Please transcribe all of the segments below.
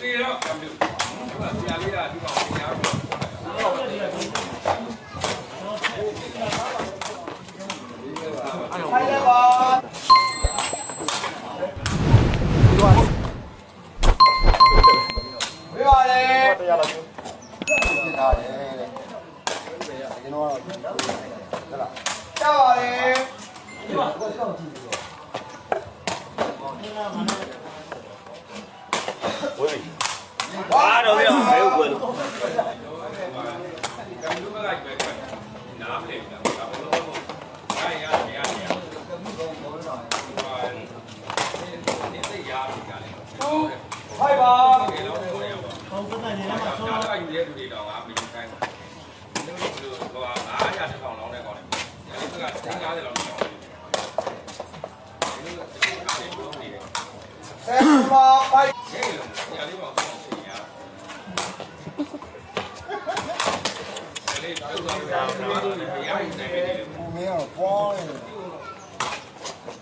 ဒီတော့ကံပြုဆရာလေးကဒီကောင်ဆရာကပြ အားတော့ပြောဘယ်ကိုကွယ်လို့ ကံပြုဘက်ကပဲနားမလဲဘူးဒါဘလို့ဟုတ်ရရရရရဒီစိတ်ရပြီကလည်း သူဖိုက်ပါ ဒီလိုပြောရပါဟုတ်ကဲ့နေမှာဆောင်းတာယူတဲ့လူတွေတော့ငါမင်းတိုင်းပါဒီလိုဟိုအားရတဲ့ကောင်လောင်းတဲ့ကောင်လေဒီကတင်းကားတယ်လို့ပြောတယ်ဒီလိုစိတ်အားတွေပြောနေတယ် ဆယ်ပါဖိုက်ဟဲ့လို့ဆရာလေးပေါ့ဆောင်းစီရလေတော့တော့တော့တော့ရရနေတယ်ဘူမင်းကတော့ပွားနေ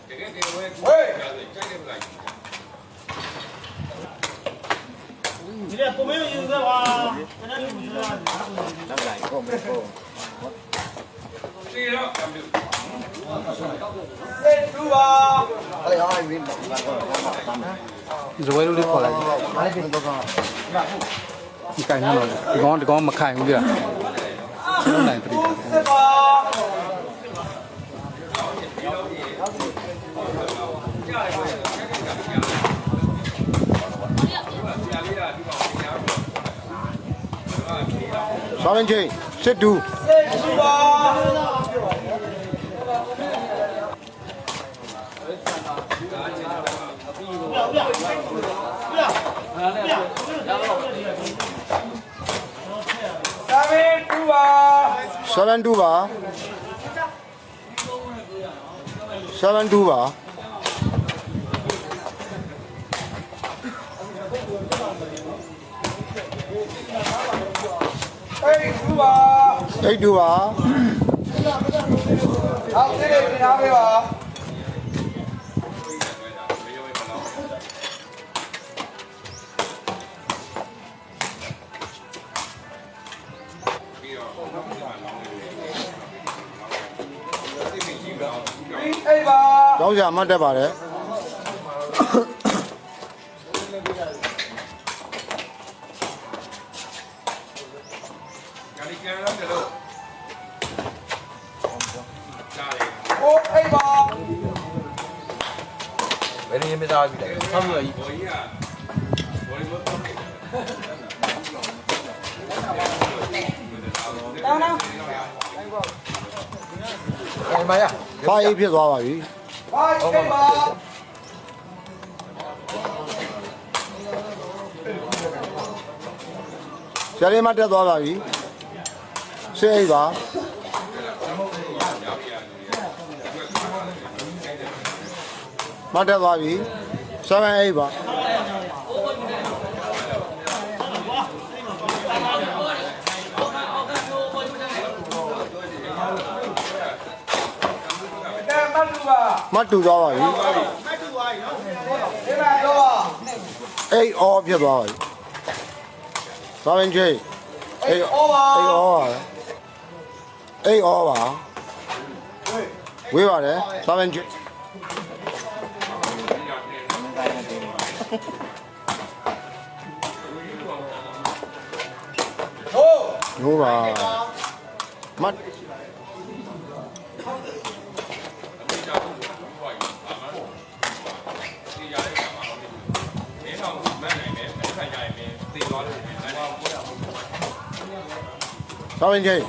တယ်တကယ်တကယ်ဝဲဟေးကြိုက်တယ်မလားဒီလေပုံမင်းယူသွားပါကျွန်တော်တို့ယူသွားတာနောက်လိုက်ကိုမင်းကိုဒီတော့ကံပြု ဇဝဲလို့လေးခေါ်လိုက်ဒီကိုင်းနေတော့ဒီကောင်ဒီကောင်မခိုင်ဘူးကြာလုံးနိုင်ပြီဆောင်းချင်းစစ်တူစစ်တူပါ 7 2ပါ7 2ပါ7 2ပါအဲ့ဒူပါအဲ့ဒူပါအောက်သေးတယ်ပြန်အားပေးပါ ကျောင်းဆရာမှတ်တတ်ပါတယ်ကလေးကံတော့တယ်လို့ကြားတယ်ကိုအိပ်ပါဘယ်နေမသားပြီလဲဆောင်းရည်ဘော်ကြီးကဘော်လေးမတော့တယ်တောင်းတောင်းဖားအေးဖြစ်သွားပါပြီ ဘာအိပ်ပါဆရာလေးမှတ်တက်သွားပါပြီစစ်အိပ်ပါမှတ်တက်သွားပြီ7အိပ်ပါ တဲမ တ်လူပါမှတ်တူသွားပါပြီဒီမှာတော့အိပ်အောဖြစ်သွားပါပြီဆောင်းရင်ချင်းအိပ်ဩပါအိပ်အောပါအိပ်အောပါဝေးပါတယ်7ချင်းဟိုးညိုးပါမတ်ဒီ ရင်မင်းသိသွားလို့မင်းလည်းကိုယ်တော့ဆောင်းရင်ချင်း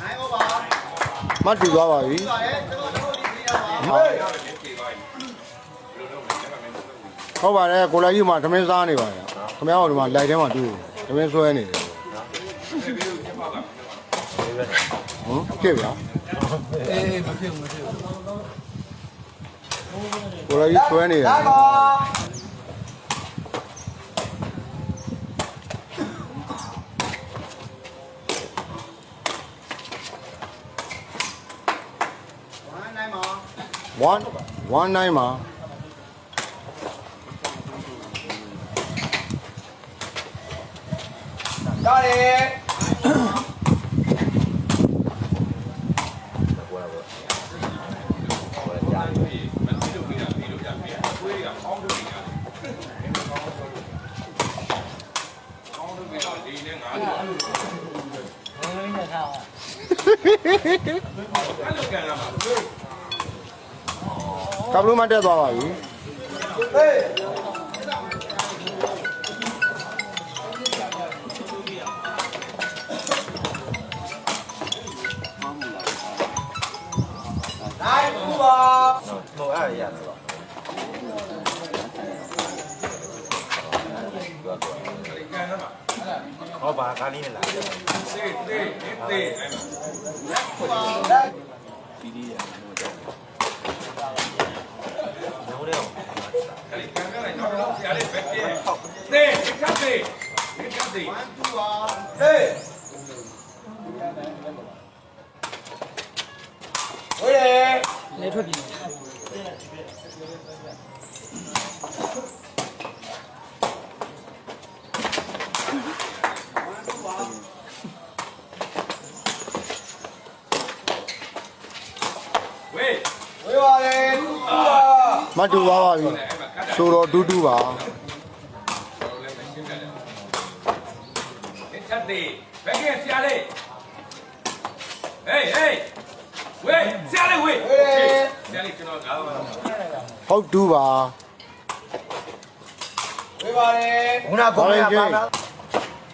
နိုင်ဩပါမတ်တူသွားပါပြီဟဲ့ကျွန်တော်တို့ဒီပြည်ရပါဟုတ်ပါတယ်ကိုလိုက်ကြီးမှာသမင်းစားနေပါရဲ့ခမရတို့ဒီမှာလိုက်ထဲမှာတွေ့တယ်သမင်းဆွဲနေတယ်ဟမ်ဖြစ်ဗျာအေးမဖြစ်ဘူးမဖြစ်ဘူး What are you 20? One, one nine ma. Got it. ကန်လာမှာကပ်လို့မတက်သွားပါဘူးဟေး ဟောပါကားလေးနဲ့လာတယ်သေသေသေအဲ့မှာလက်ညောင်းလေးအောင်အဲ့ဒီကန်ကလည်းတော့တော့ဆရာလေးပဲပြည့်သေခတ်သေခတ်သေဟေးဝေးတယ်ဝေး ဝေးပါတယ်သူပါ မတူသွားပါပြီအဲ့မှာကတ်တာဆိုတော့ဒူးဒူးပါတော်လည်းမရှင်းကြတယ်။ခတ်သေဘယ်ကဆရာလေးဟေးဟေးဝေးဆရာလေးဝေးဆရာလေးကျွန်တော်ကားပါဟုတ်ဒူးပါဝေးပါတယ်ခုနကကောင်းရပါလား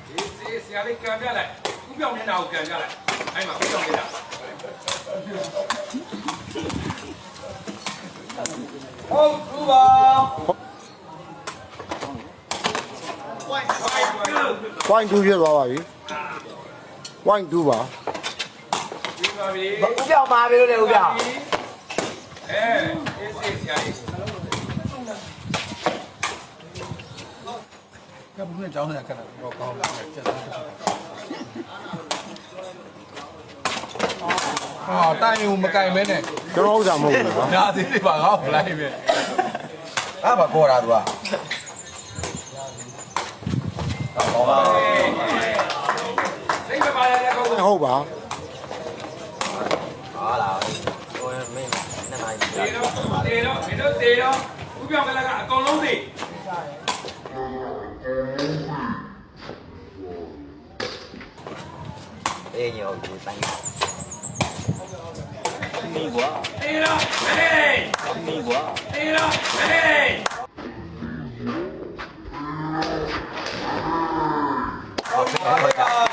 ဒီစီဆရာလေးကံပြလိုက်ခုပြောင်းနေတာကိုကံပြလိုက်အဲ့မှာခုပြောင်းနေတာ ဟုတ်သူပါဝိုင်းဒူးဖြစ်သွားပါပြီဝိုင်းဒူးပါပြီးပါပြီဦးပြောင်းပါပြီလို့လေဦးပြောင်းအဲအေးစီဆရာလေးကပ်ဘူးနဲ့ကြောင်းနေတာခက်တယ်တော့ကောင်းတယ်ကျက်တ ယ်အော်တိုင်ကိုမကင်မဲနဲ့ကျွန်တော်ဥစ္စာမဟုတ်ဘူးနော်ညာသေးတွေပါငါ့ကိုလိုက်ပဲအားပါခေါ်တာသူကစိတ်မပါရတဲ့ကောင်ကိုဟုတ်ပါဟာလားဟိုမင်းနှစ်နာရီတေတော့တေတော့မင်းတို့တေတော့ခုပြောင်းကလေးကအကုန်လုံးသိအေးညောဒီတိုင်း Hey! wow. Hang it up, hey! Hey!